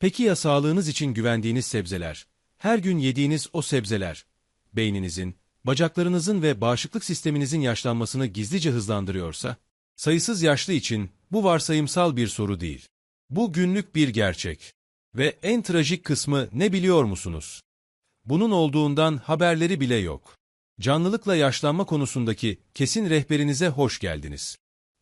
Peki ya sağlığınız için güvendiğiniz sebzeler? Her gün yediğiniz o sebzeler, beyninizin, bacaklarınızın ve bağışıklık sisteminizin yaşlanmasını gizlice hızlandırıyorsa, sayısız yaşlı için bu varsayımsal bir soru değil. Bu günlük bir gerçek. Ve en trajik kısmı ne biliyor musunuz? Bunun olduğundan haberleri bile yok. Canlılıkla yaşlanma konusundaki kesin rehberinize hoş geldiniz.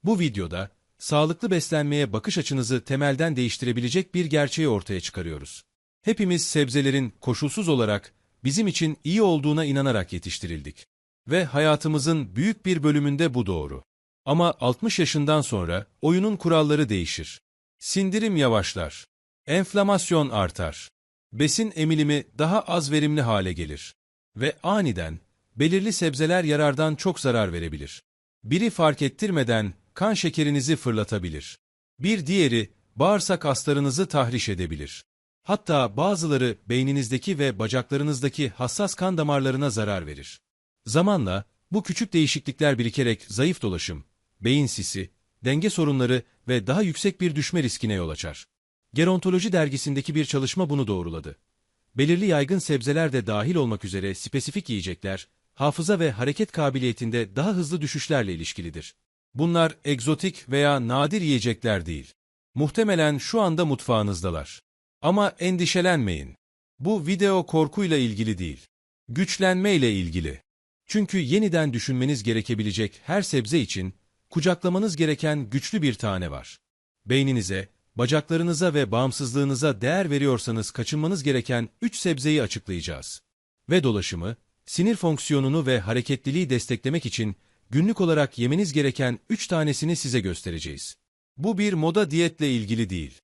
Bu videoda, sağlıklı beslenmeye bakış açınızı temelden değiştirebilecek bir gerçeği ortaya çıkarıyoruz. Hepimiz sebzelerin koşulsuz olarak bizim için iyi olduğuna inanarak yetiştirildik. Ve hayatımızın büyük bir bölümünde bu doğru. Ama 60 yaşından sonra oyunun kuralları değişir. Sindirim yavaşlar. Enflamasyon artar. Besin emilimi daha az verimli hale gelir. Ve aniden belirli sebzeler yarardan çok zarar verebilir. Biri fark ettirmeden kan şekerinizi fırlatabilir. Bir diğeri bağırsak aslarınızı tahriş edebilir. Hatta bazıları beyninizdeki ve bacaklarınızdaki hassas kan damarlarına zarar verir. Zamanla bu küçük değişiklikler birikerek zayıf dolaşım, beyin sisi, denge sorunları ve daha yüksek bir düşme riskine yol açar. Gerontoloji dergisindeki bir çalışma bunu doğruladı. Belirli yaygın sebzeler de dahil olmak üzere spesifik yiyecekler, hafıza ve hareket kabiliyetinde daha hızlı düşüşlerle ilişkilidir. Bunlar egzotik veya nadir yiyecekler değil. Muhtemelen şu anda mutfağınızdalar. Ama endişelenmeyin. Bu video korkuyla ilgili değil. Güçlenmeyle ilgili. Çünkü yeniden düşünmeniz gerekebilecek her sebze için kucaklamanız gereken güçlü bir tane var. Beyninize, bacaklarınıza ve bağımsızlığınıza değer veriyorsanız kaçınmanız gereken üç sebzeyi açıklayacağız. Ve dolaşımı, sinir fonksiyonunu ve hareketliliği desteklemek için günlük olarak yemeniz gereken üç tanesini size göstereceğiz. Bu bir moda diyetle ilgili değil.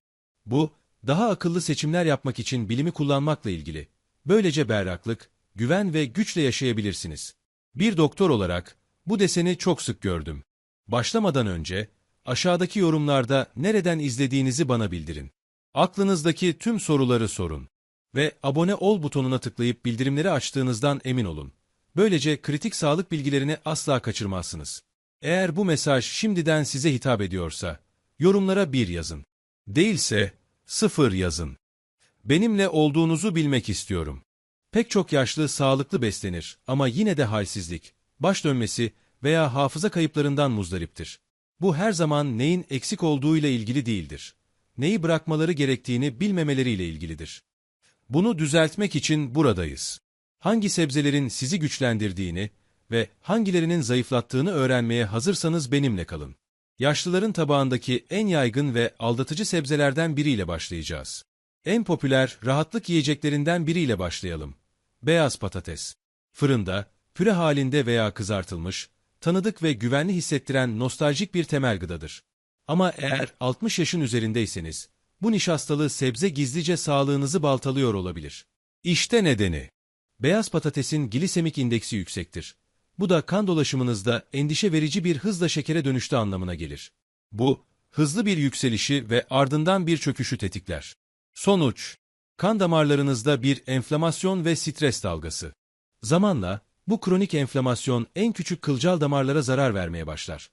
Bu, daha akıllı seçimler yapmak için bilimi kullanmakla ilgili. Böylece berraklık, güven ve güçle yaşayabilirsiniz. Bir doktor olarak bu deseni çok sık gördüm. Başlamadan önce aşağıdaki yorumlarda nereden izlediğinizi bana bildirin. Aklınızdaki tüm soruları sorun ve abone ol butonuna tıklayıp bildirimleri açtığınızdan emin olun. Böylece kritik sağlık bilgilerini asla kaçırmazsınız. Eğer bu mesaj şimdiden size hitap ediyorsa, yorumlara bir yazın. Değilse, sıfır yazın. Benimle olduğunuzu bilmek istiyorum. Pek çok yaşlı sağlıklı beslenir ama yine de halsizlik, baş dönmesi veya hafıza kayıplarından muzdariptir. Bu her zaman neyin eksik olduğuyla ilgili değildir. Neyi bırakmaları gerektiğini bilmemeleriyle ilgilidir. Bunu düzeltmek için buradayız. Hangi sebzelerin sizi güçlendirdiğini ve hangilerinin zayıflattığını öğrenmeye hazırsanız benimle kalın. Yaşlıların tabağındaki en yaygın ve aldatıcı sebzelerden biriyle başlayacağız. En popüler rahatlık yiyeceklerinden biriyle başlayalım. Beyaz patates. Fırında, püre halinde veya kızartılmış, tanıdık ve güvenli hissettiren nostaljik bir temel gıdadır. Ama eğer 60 yaşın üzerindeyseniz, bu nişastalı sebze gizlice sağlığınızı baltalıyor olabilir. İşte nedeni. Beyaz patatesin glisemik indeksi yüksektir. Bu da kan dolaşımınızda endişe verici bir hızla şekere dönüştü anlamına gelir. Bu, hızlı bir yükselişi ve ardından bir çöküşü tetikler. Sonuç, kan damarlarınızda bir enflamasyon ve stres dalgası. Zamanla, bu kronik enflamasyon en küçük kılcal damarlara zarar vermeye başlar.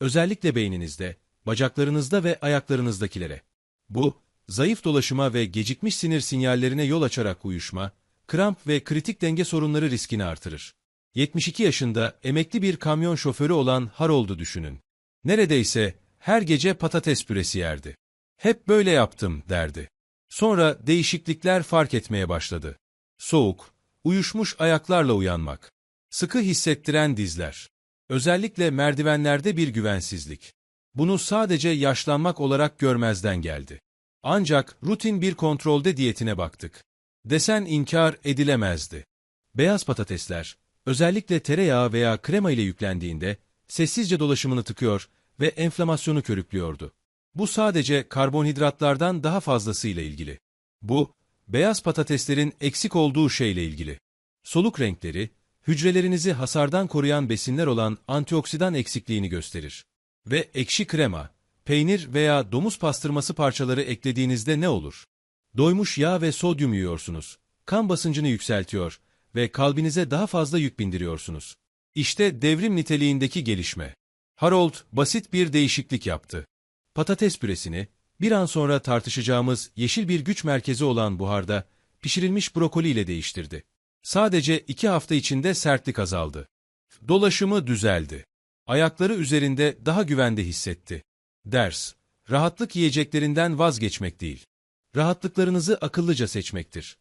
Özellikle beyninizde, bacaklarınızda ve ayaklarınızdakilere. Bu, zayıf dolaşıma ve gecikmiş sinir sinyallerine yol açarak uyuşma, kramp ve kritik denge sorunları riskini artırır. 72 yaşında emekli bir kamyon şoförü olan Harold'u düşünün. Neredeyse her gece patates püresi yerdi. Hep böyle yaptım derdi. Sonra değişiklikler fark etmeye başladı. Soğuk, uyuşmuş ayaklarla uyanmak, sıkı hissettiren dizler, özellikle merdivenlerde bir güvensizlik. Bunu sadece yaşlanmak olarak görmezden geldi. Ancak rutin bir kontrolde diyetine baktık. Desen inkar edilemezdi. Beyaz patatesler, özellikle tereyağı veya krema ile yüklendiğinde, sessizce dolaşımını tıkıyor ve enflamasyonu körüklüyordu. Bu sadece karbonhidratlardan daha fazlasıyla ilgili. Bu, beyaz patateslerin eksik olduğu şeyle ilgili. Soluk renkleri, hücrelerinizi hasardan koruyan besinler olan antioksidan eksikliğini gösterir. Ve ekşi krema, peynir veya domuz pastırması parçaları eklediğinizde ne olur? Doymuş yağ ve sodyum yiyorsunuz. Kan basıncını yükseltiyor ve kalbinize daha fazla yük bindiriyorsunuz. İşte devrim niteliğindeki gelişme. Harold basit bir değişiklik yaptı. Patates püresini Bir an sonra tartışacağımız yeşil bir güç merkezi olan buharda pişirilmiş brokoli ile değiştirdi. Sadece iki hafta içinde sertlik azaldı. Dolaşımı düzeldi. Ayakları üzerinde daha güvende hissetti. Ders, rahatlık yiyeceklerinden vazgeçmek değil. Rahatlıklarınızı akıllıca seçmektir.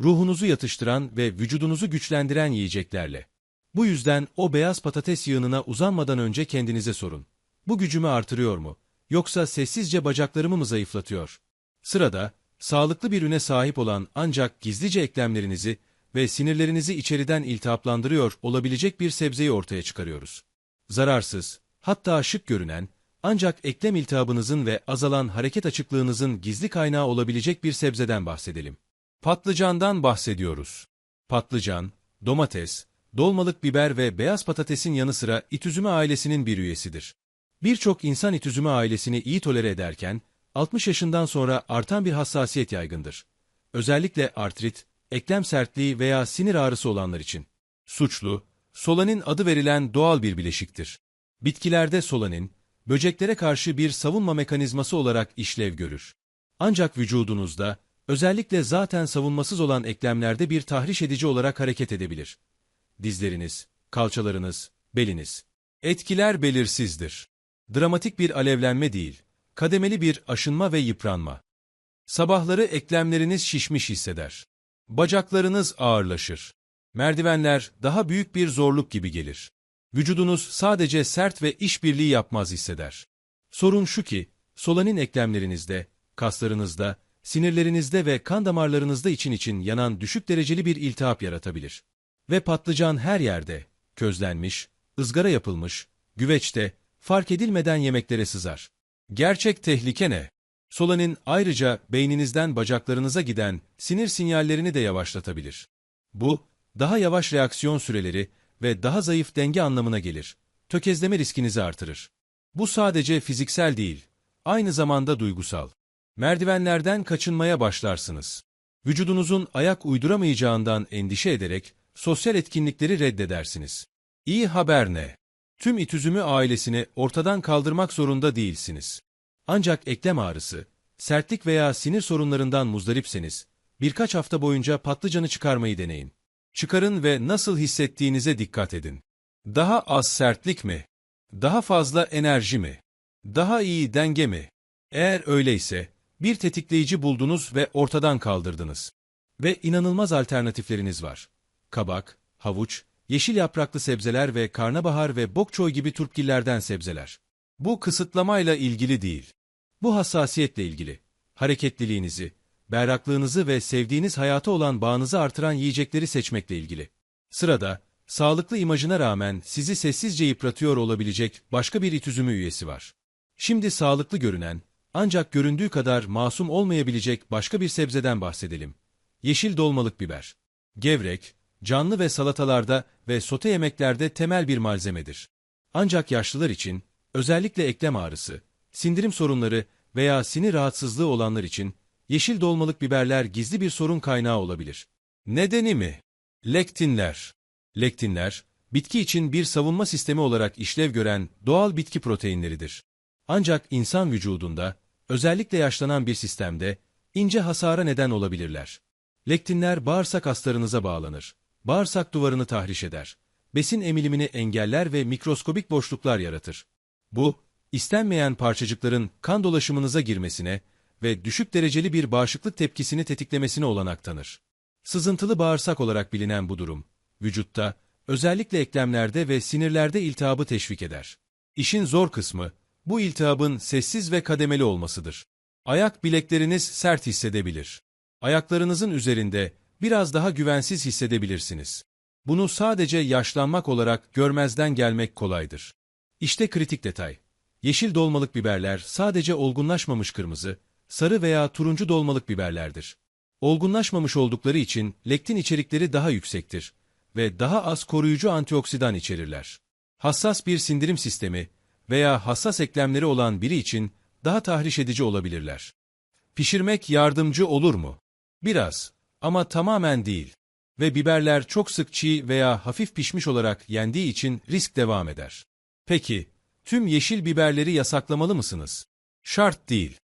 Ruhunuzu yatıştıran ve vücudunuzu güçlendiren yiyeceklerle. Bu yüzden o beyaz patates yığınına uzanmadan önce kendinize sorun. Bu gücümü artırıyor mu? Yoksa sessizce bacaklarımı mı zayıflatıyor? Sırada, sağlıklı bir üne sahip olan ancak gizlice eklemlerinizi ve sinirlerinizi içeriden iltihaplandırıyor olabilecek bir sebzeyi ortaya çıkarıyoruz. Zararsız, hatta şık görünen, ancak eklem iltihabınızın ve azalan hareket açıklığınızın gizli kaynağı olabilecek bir sebzeden bahsedelim. Patlıcandan bahsediyoruz. Patlıcan, domates, dolmalık biber ve beyaz patatesin yanı sıra itüzüme ailesinin bir üyesidir. Birçok insan itüzüme ailesini iyi tolere ederken, 60 yaşından sonra artan bir hassasiyet yaygındır. Özellikle artrit, eklem sertliği veya sinir ağrısı olanlar için. Suçlu, solanin adı verilen doğal bir bileşiktir. Bitkilerde solanin, böceklere karşı bir savunma mekanizması olarak işlev görür. Ancak vücudunuzda, özellikle zaten savunmasız olan eklemlerde bir tahriş edici olarak hareket edebilir. Dizleriniz, kalçalarınız, beliniz. Etkiler belirsizdir. Dramatik bir alevlenme değil, kademeli bir aşınma ve yıpranma. Sabahları eklemleriniz şişmiş hisseder. Bacaklarınız ağırlaşır. Merdivenler daha büyük bir zorluk gibi gelir. Vücudunuz sadece sert ve işbirliği yapmaz hisseder. Sorun şu ki, solanin eklemlerinizde, kaslarınızda, sinirlerinizde ve kan damarlarınızda için için yanan düşük dereceli bir iltihap yaratabilir. Ve patlıcan her yerde, közlenmiş, ızgara yapılmış, güveçte, fark edilmeden yemeklere sızar. Gerçek tehlike ne? Solanin ayrıca beyninizden bacaklarınıza giden sinir sinyallerini de yavaşlatabilir. Bu, daha yavaş reaksiyon süreleri ve daha zayıf denge anlamına gelir. Tökezleme riskinizi artırır. Bu sadece fiziksel değil, aynı zamanda duygusal. Merdivenlerden kaçınmaya başlarsınız. Vücudunuzun ayak uyduramayacağından endişe ederek sosyal etkinlikleri reddedersiniz. İyi haber ne? Tüm itüzümü ailesini ortadan kaldırmak zorunda değilsiniz. Ancak eklem ağrısı, sertlik veya sinir sorunlarından muzdaripseniz, birkaç hafta boyunca patlıcanı çıkarmayı deneyin. Çıkarın ve nasıl hissettiğinize dikkat edin. Daha az sertlik mi? Daha fazla enerji mi? Daha iyi denge mi? Eğer öyleyse, bir tetikleyici buldunuz ve ortadan kaldırdınız. Ve inanılmaz alternatifleriniz var. Kabak, havuç, yeşil yapraklı sebzeler ve karnabahar ve bokçoy gibi turpgillerden sebzeler. Bu kısıtlamayla ilgili değil. Bu hassasiyetle ilgili. Hareketliliğinizi, berraklığınızı ve sevdiğiniz hayata olan bağınızı artıran yiyecekleri seçmekle ilgili. Sırada, sağlıklı imajına rağmen sizi sessizce yıpratıyor olabilecek başka bir itüzümü üyesi var. Şimdi sağlıklı görünen, ancak göründüğü kadar masum olmayabilecek başka bir sebzeden bahsedelim. Yeşil dolmalık biber. Gevrek, canlı ve salatalarda ve sote yemeklerde temel bir malzemedir. Ancak yaşlılar için, özellikle eklem ağrısı, sindirim sorunları veya sinir rahatsızlığı olanlar için yeşil dolmalık biberler gizli bir sorun kaynağı olabilir. Nedeni mi? Lektinler. Lektinler, bitki için bir savunma sistemi olarak işlev gören doğal bitki proteinleridir. Ancak insan vücudunda, özellikle yaşlanan bir sistemde, ince hasara neden olabilirler. Lektinler bağırsak astarınıza bağlanır. Bağırsak duvarını tahriş eder. Besin emilimini engeller ve mikroskobik boşluklar yaratır. Bu, istenmeyen parçacıkların kan dolaşımınıza girmesine ve düşük dereceli bir bağışıklık tepkisini tetiklemesine olanak tanır. Sızıntılı bağırsak olarak bilinen bu durum, vücutta, özellikle eklemlerde ve sinirlerde iltihabı teşvik eder. İşin zor kısmı, bu iltihabın sessiz ve kademeli olmasıdır. Ayak bilekleriniz sert hissedebilir. Ayaklarınızın üzerinde biraz daha güvensiz hissedebilirsiniz. Bunu sadece yaşlanmak olarak görmezden gelmek kolaydır. İşte kritik detay. Yeşil dolmalık biberler sadece olgunlaşmamış kırmızı, sarı veya turuncu dolmalık biberlerdir. Olgunlaşmamış oldukları için lektin içerikleri daha yüksektir ve daha az koruyucu antioksidan içerirler. Hassas bir sindirim sistemi veya hassas eklemleri olan biri için daha tahriş edici olabilirler. Pişirmek yardımcı olur mu? Biraz ama tamamen değil. Ve biberler çok sık çiğ veya hafif pişmiş olarak yendiği için risk devam eder. Peki, tüm yeşil biberleri yasaklamalı mısınız? Şart değil.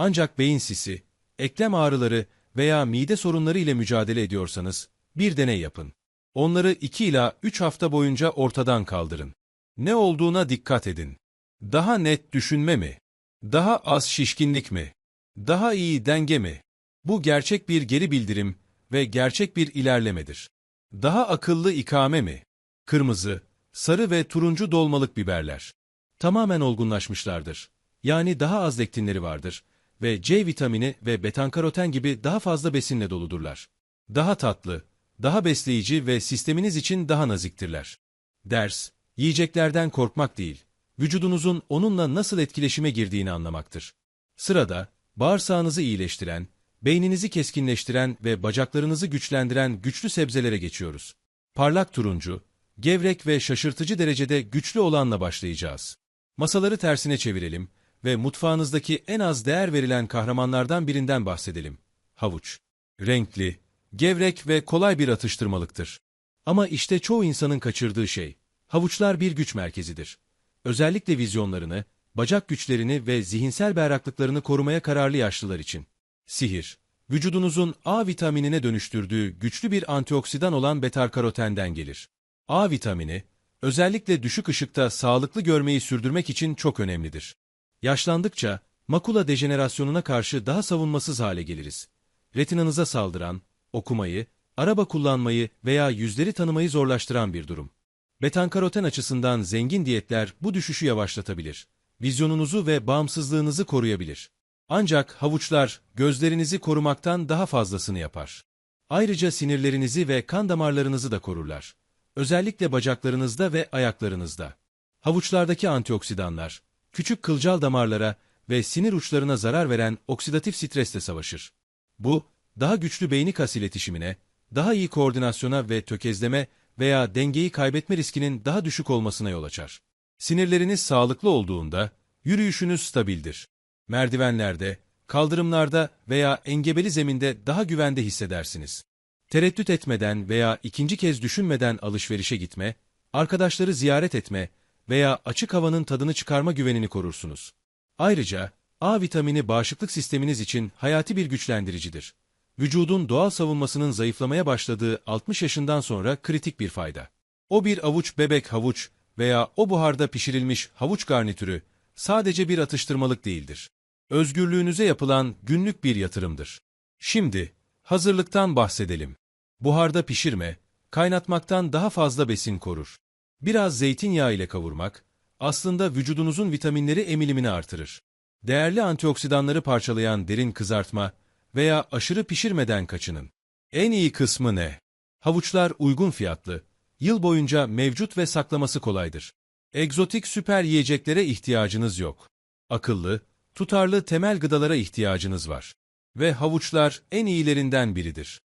Ancak beyin sisi, eklem ağrıları veya mide sorunları ile mücadele ediyorsanız bir deney yapın. Onları 2 ila 3 hafta boyunca ortadan kaldırın. Ne olduğuna dikkat edin. Daha net düşünme mi? Daha az şişkinlik mi? Daha iyi denge mi? Bu gerçek bir geri bildirim ve gerçek bir ilerlemedir. Daha akıllı ikame mi? Kırmızı, sarı ve turuncu dolmalık biberler. Tamamen olgunlaşmışlardır. Yani daha az lektinleri vardır ve C vitamini ve betankaroten gibi daha fazla besinle doludurlar. Daha tatlı, daha besleyici ve sisteminiz için daha naziktirler. Ders, yiyeceklerden korkmak değil, vücudunuzun onunla nasıl etkileşime girdiğini anlamaktır. Sırada, bağırsağınızı iyileştiren, beyninizi keskinleştiren ve bacaklarınızı güçlendiren güçlü sebzelere geçiyoruz. Parlak turuncu, gevrek ve şaşırtıcı derecede güçlü olanla başlayacağız. Masaları tersine çevirelim ve mutfağınızdaki en az değer verilen kahramanlardan birinden bahsedelim. Havuç. Renkli, gevrek ve kolay bir atıştırmalıktır. Ama işte çoğu insanın kaçırdığı şey, havuçlar bir güç merkezidir. Özellikle vizyonlarını, bacak güçlerini ve zihinsel berraklıklarını korumaya kararlı yaşlılar için. Sihir, vücudunuzun A vitaminine dönüştürdüğü güçlü bir antioksidan olan betarkarotenden gelir. A vitamini, özellikle düşük ışıkta sağlıklı görmeyi sürdürmek için çok önemlidir. Yaşlandıkça, makula dejenerasyonuna karşı daha savunmasız hale geliriz. Retinanıza saldıran, okumayı, araba kullanmayı veya yüzleri tanımayı zorlaştıran bir durum. Betankaroten açısından zengin diyetler bu düşüşü yavaşlatabilir. Vizyonunuzu ve bağımsızlığınızı koruyabilir. Ancak havuçlar gözlerinizi korumaktan daha fazlasını yapar. Ayrıca sinirlerinizi ve kan damarlarınızı da korurlar. Özellikle bacaklarınızda ve ayaklarınızda. Havuçlardaki antioksidanlar, küçük kılcal damarlara ve sinir uçlarına zarar veren oksidatif stresle savaşır. Bu, daha güçlü beyni kas iletişimine, daha iyi koordinasyona ve tökezleme veya dengeyi kaybetme riskinin daha düşük olmasına yol açar. Sinirleriniz sağlıklı olduğunda, yürüyüşünüz stabildir. Merdivenlerde, kaldırımlarda veya engebeli zeminde daha güvende hissedersiniz. Tereddüt etmeden veya ikinci kez düşünmeden alışverişe gitme, arkadaşları ziyaret etme veya açık havanın tadını çıkarma güvenini korursunuz. Ayrıca, A vitamini bağışıklık sisteminiz için hayati bir güçlendiricidir. Vücudun doğal savunmasının zayıflamaya başladığı 60 yaşından sonra kritik bir fayda. O bir avuç bebek havuç veya o buharda pişirilmiş havuç garnitürü sadece bir atıştırmalık değildir. Özgürlüğünüze yapılan günlük bir yatırımdır. Şimdi, hazırlıktan bahsedelim. Buharda pişirme, kaynatmaktan daha fazla besin korur. Biraz zeytinyağı ile kavurmak, aslında vücudunuzun vitaminleri emilimini artırır. Değerli antioksidanları parçalayan derin kızartma veya aşırı pişirmeden kaçının. En iyi kısmı ne? Havuçlar uygun fiyatlı, yıl boyunca mevcut ve saklaması kolaydır. Egzotik süper yiyeceklere ihtiyacınız yok. Akıllı, tutarlı temel gıdalara ihtiyacınız var. Ve havuçlar en iyilerinden biridir.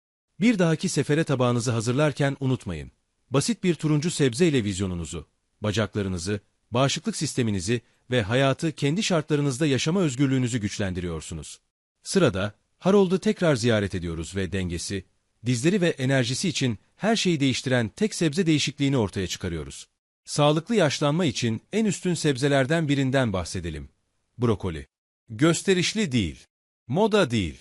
Bir dahaki sefere tabağınızı hazırlarken unutmayın. Basit bir turuncu sebze ile vizyonunuzu, bacaklarınızı, bağışıklık sisteminizi ve hayatı kendi şartlarınızda yaşama özgürlüğünüzü güçlendiriyorsunuz. Sırada, Harold'u tekrar ziyaret ediyoruz ve dengesi, dizleri ve enerjisi için her şeyi değiştiren tek sebze değişikliğini ortaya çıkarıyoruz. Sağlıklı yaşlanma için en üstün sebzelerden birinden bahsedelim. Brokoli. Gösterişli değil, moda değil.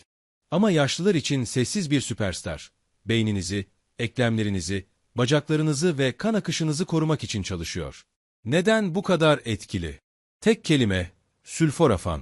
Ama yaşlılar için sessiz bir süperstar. Beyninizi, eklemlerinizi, bacaklarınızı ve kan akışınızı korumak için çalışıyor. Neden bu kadar etkili? Tek kelime, sülforafan.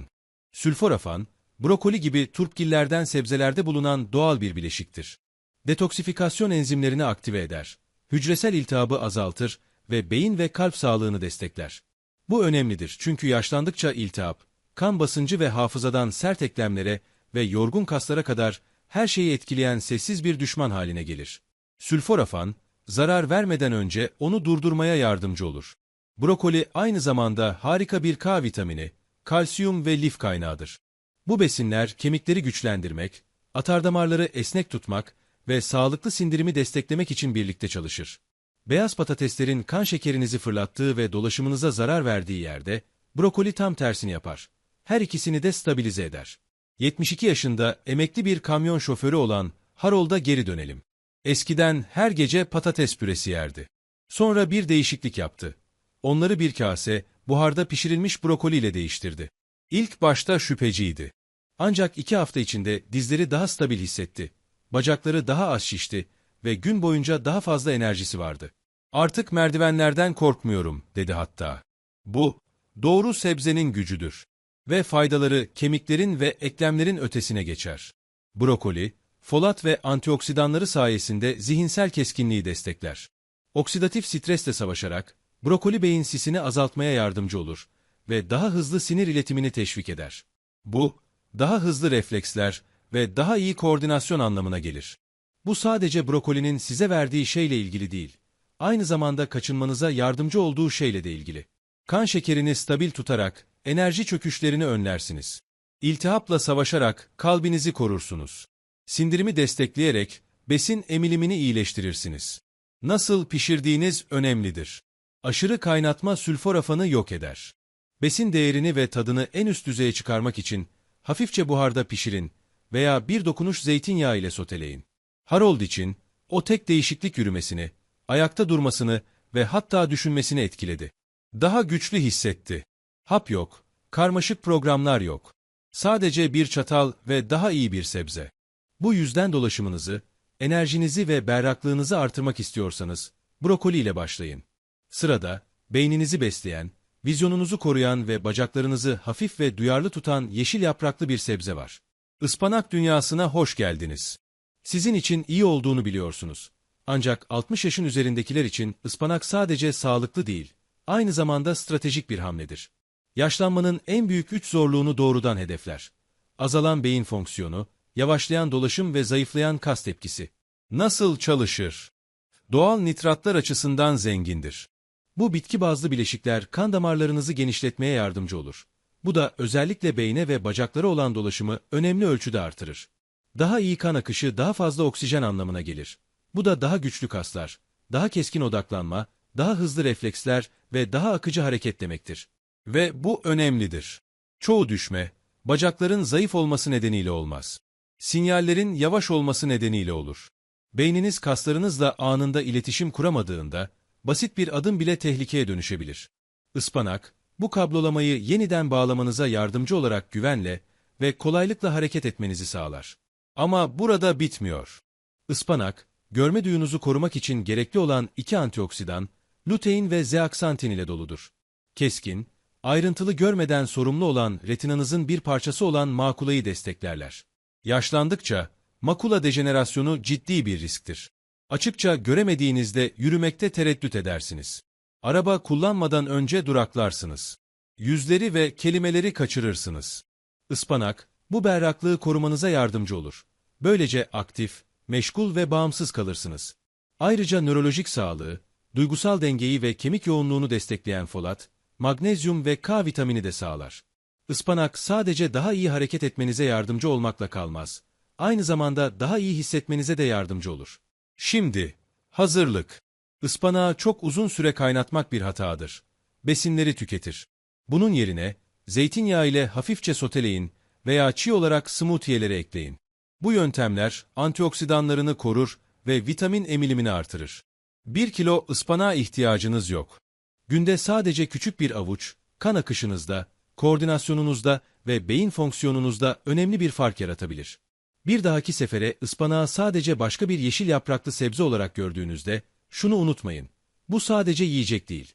Sülforafan, brokoli gibi turpgillerden sebzelerde bulunan doğal bir bileşiktir. Detoksifikasyon enzimlerini aktive eder, hücresel iltihabı azaltır ve beyin ve kalp sağlığını destekler. Bu önemlidir çünkü yaşlandıkça iltihap, kan basıncı ve hafızadan sert eklemlere ve yorgun kaslara kadar her şeyi etkileyen sessiz bir düşman haline gelir. Sülforafan, zarar vermeden önce onu durdurmaya yardımcı olur. Brokoli aynı zamanda harika bir K vitamini, kalsiyum ve lif kaynağıdır. Bu besinler kemikleri güçlendirmek, atardamarları esnek tutmak ve sağlıklı sindirimi desteklemek için birlikte çalışır. Beyaz patateslerin kan şekerinizi fırlattığı ve dolaşımınıza zarar verdiği yerde, brokoli tam tersini yapar. Her ikisini de stabilize eder. 72 yaşında emekli bir kamyon şoförü olan Harold'a geri dönelim. Eskiden her gece patates püresi yerdi. Sonra bir değişiklik yaptı. Onları bir kase, buharda pişirilmiş brokoli ile değiştirdi. İlk başta şüpheciydi. Ancak iki hafta içinde dizleri daha stabil hissetti. Bacakları daha az şişti ve gün boyunca daha fazla enerjisi vardı. Artık merdivenlerden korkmuyorum, dedi hatta. Bu, doğru sebzenin gücüdür. Ve faydaları kemiklerin ve eklemlerin ötesine geçer. Brokoli, folat ve antioksidanları sayesinde zihinsel keskinliği destekler. Oksidatif stresle savaşarak, brokoli beyin sisini azaltmaya yardımcı olur ve daha hızlı sinir iletimini teşvik eder. Bu, daha hızlı refleksler ve daha iyi koordinasyon anlamına gelir. Bu sadece brokolinin size verdiği şeyle ilgili değil, aynı zamanda kaçınmanıza yardımcı olduğu şeyle de ilgili. Kan şekerini stabil tutarak enerji çöküşlerini önlersiniz. İltihapla savaşarak kalbinizi korursunuz. Sindirimi destekleyerek besin emilimini iyileştirirsiniz. Nasıl pişirdiğiniz önemlidir. Aşırı kaynatma sülfor afanı yok eder. Besin değerini ve tadını en üst düzeye çıkarmak için hafifçe buharda pişirin veya bir dokunuş zeytinyağı ile soteleyin. Harold için o tek değişiklik yürümesini, ayakta durmasını ve hatta düşünmesini etkiledi. Daha güçlü hissetti. Hap yok, karmaşık programlar yok. Sadece bir çatal ve daha iyi bir sebze. Bu yüzden dolaşımınızı, enerjinizi ve berraklığınızı artırmak istiyorsanız, brokoli ile başlayın. Sırada, beyninizi besleyen, vizyonunuzu koruyan ve bacaklarınızı hafif ve duyarlı tutan yeşil yapraklı bir sebze var. Ispanak dünyasına hoş geldiniz. Sizin için iyi olduğunu biliyorsunuz. Ancak 60 yaşın üzerindekiler için ıspanak sadece sağlıklı değil, aynı zamanda stratejik bir hamledir. Yaşlanmanın en büyük üç zorluğunu doğrudan hedefler. Azalan beyin fonksiyonu, yavaşlayan dolaşım ve zayıflayan kas tepkisi. Nasıl çalışır? Doğal nitratlar açısından zengindir. Bu bitki bazlı bileşikler kan damarlarınızı genişletmeye yardımcı olur. Bu da özellikle beyne ve bacaklara olan dolaşımı önemli ölçüde artırır. Daha iyi kan akışı daha fazla oksijen anlamına gelir. Bu da daha güçlü kaslar, daha keskin odaklanma, daha hızlı refleksler ve daha akıcı hareket demektir. Ve bu önemlidir. Çoğu düşme, bacakların zayıf olması nedeniyle olmaz. Sinyallerin yavaş olması nedeniyle olur. Beyniniz kaslarınızla anında iletişim kuramadığında, basit bir adım bile tehlikeye dönüşebilir. Ispanak, bu kablolamayı yeniden bağlamanıza yardımcı olarak güvenle ve kolaylıkla hareket etmenizi sağlar. Ama burada bitmiyor. Ispanak, görme duyunuzu korumak için gerekli olan iki antioksidan, lutein ve zeaksantin ile doludur. Keskin, ayrıntılı görmeden sorumlu olan retinanızın bir parçası olan makulayı desteklerler. Yaşlandıkça, makula dejenerasyonu ciddi bir risktir. Açıkça göremediğinizde yürümekte tereddüt edersiniz. Araba kullanmadan önce duraklarsınız. Yüzleri ve kelimeleri kaçırırsınız. Ispanak, bu berraklığı korumanıza yardımcı olur. Böylece aktif, meşgul ve bağımsız kalırsınız. Ayrıca nörolojik sağlığı, duygusal dengeyi ve kemik yoğunluğunu destekleyen folat, magnezyum ve K vitamini de sağlar. Ispanak sadece daha iyi hareket etmenize yardımcı olmakla kalmaz. Aynı zamanda daha iyi hissetmenize de yardımcı olur. Şimdi, hazırlık. Ispanağı çok uzun süre kaynatmak bir hatadır. Besinleri tüketir. Bunun yerine, zeytinyağı ile hafifçe soteleyin veya çiğ olarak smoothie'lere ekleyin. Bu yöntemler antioksidanlarını korur ve vitamin emilimini artırır. 1 kilo ıspanağa ihtiyacınız yok. Günde sadece küçük bir avuç, kan akışınızda, koordinasyonunuzda ve beyin fonksiyonunuzda önemli bir fark yaratabilir. Bir dahaki sefere ıspanağı sadece başka bir yeşil yapraklı sebze olarak gördüğünüzde, şunu unutmayın. Bu sadece yiyecek değil.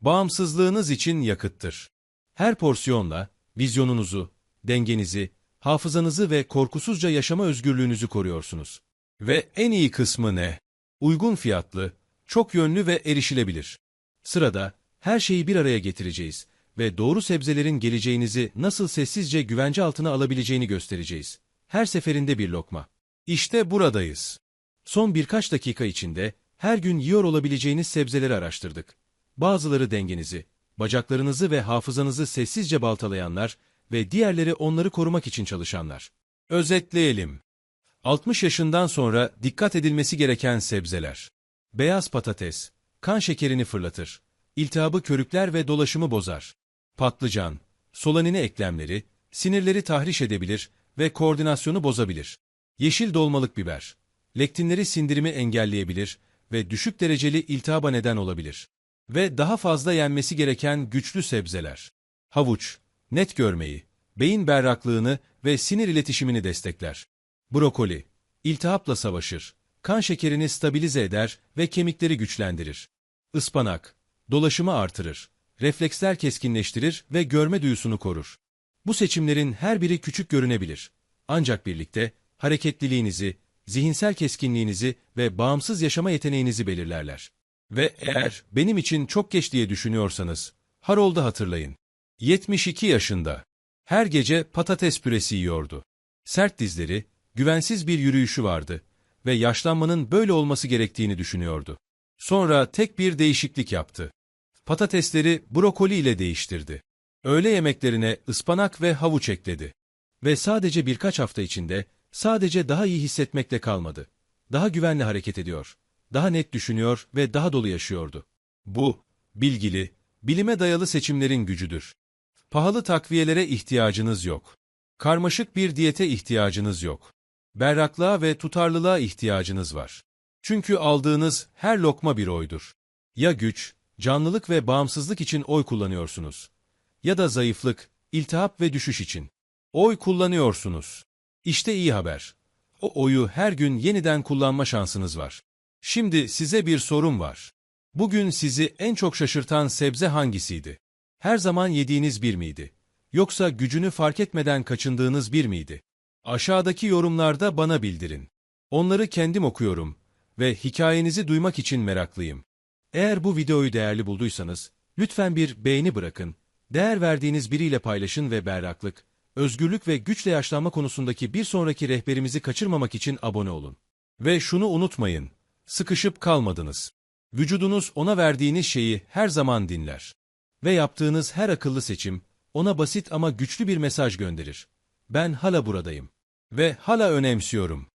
Bağımsızlığınız için yakıttır. Her porsiyonla, vizyonunuzu, dengenizi, hafızanızı ve korkusuzca yaşama özgürlüğünüzü koruyorsunuz. Ve en iyi kısmı ne? Uygun fiyatlı, çok yönlü ve erişilebilir. Sırada, her şeyi bir araya getireceğiz ve doğru sebzelerin geleceğinizi nasıl sessizce güvence altına alabileceğini göstereceğiz. Her seferinde bir lokma. İşte buradayız. Son birkaç dakika içinde her gün yiyor olabileceğiniz sebzeleri araştırdık. Bazıları dengenizi, bacaklarınızı ve hafızanızı sessizce baltalayanlar ve diğerleri onları korumak için çalışanlar. Özetleyelim. 60 yaşından sonra dikkat edilmesi gereken sebzeler. Beyaz patates, kan şekerini fırlatır. İltihabı körükler ve dolaşımı bozar. Patlıcan, solanine eklemleri, sinirleri tahriş edebilir ve koordinasyonu bozabilir. Yeşil dolmalık biber, lektinleri sindirimi engelleyebilir ve düşük dereceli iltihaba neden olabilir. Ve daha fazla yenmesi gereken güçlü sebzeler. Havuç, net görmeyi, beyin berraklığını ve sinir iletişimini destekler. Brokoli, iltihapla savaşır, kan şekerini stabilize eder ve kemikleri güçlendirir. Ispanak, dolaşımı artırır, refleksler keskinleştirir ve görme duyusunu korur. Bu seçimlerin her biri küçük görünebilir. Ancak birlikte hareketliliğinizi, zihinsel keskinliğinizi ve bağımsız yaşama yeteneğinizi belirlerler. Ve eğer benim için çok geç diye düşünüyorsanız, Harold'u hatırlayın. 72 yaşında. Her gece patates püresi yiyordu. Sert dizleri, güvensiz bir yürüyüşü vardı ve yaşlanmanın böyle olması gerektiğini düşünüyordu. Sonra tek bir değişiklik yaptı. Patatesleri brokoli ile değiştirdi. Öğle yemeklerine ıspanak ve havuç ekledi. Ve sadece birkaç hafta içinde sadece daha iyi hissetmekle kalmadı. Daha güvenli hareket ediyor, daha net düşünüyor ve daha dolu yaşıyordu. Bu, bilgili, bilime dayalı seçimlerin gücüdür. Pahalı takviyelere ihtiyacınız yok. Karmaşık bir diyete ihtiyacınız yok. Berraklığa ve tutarlılığa ihtiyacınız var. Çünkü aldığınız her lokma bir oydur. Ya güç, canlılık ve bağımsızlık için oy kullanıyorsunuz. Ya da zayıflık, iltihap ve düşüş için. Oy kullanıyorsunuz. İşte iyi haber. O oyu her gün yeniden kullanma şansınız var. Şimdi size bir sorum var. Bugün sizi en çok şaşırtan sebze hangisiydi? Her zaman yediğiniz bir miydi? Yoksa gücünü fark etmeden kaçındığınız bir miydi? Aşağıdaki yorumlarda bana bildirin. Onları kendim okuyorum ve hikayenizi duymak için meraklıyım. Eğer bu videoyu değerli bulduysanız, lütfen bir beğeni bırakın, değer verdiğiniz biriyle paylaşın ve berraklık, özgürlük ve güçle yaşlanma konusundaki bir sonraki rehberimizi kaçırmamak için abone olun. Ve şunu unutmayın, sıkışıp kalmadınız. Vücudunuz ona verdiğiniz şeyi her zaman dinler. Ve yaptığınız her akıllı seçim, ona basit ama güçlü bir mesaj gönderir. Ben hala buradayım. Ve hala önemsiyorum.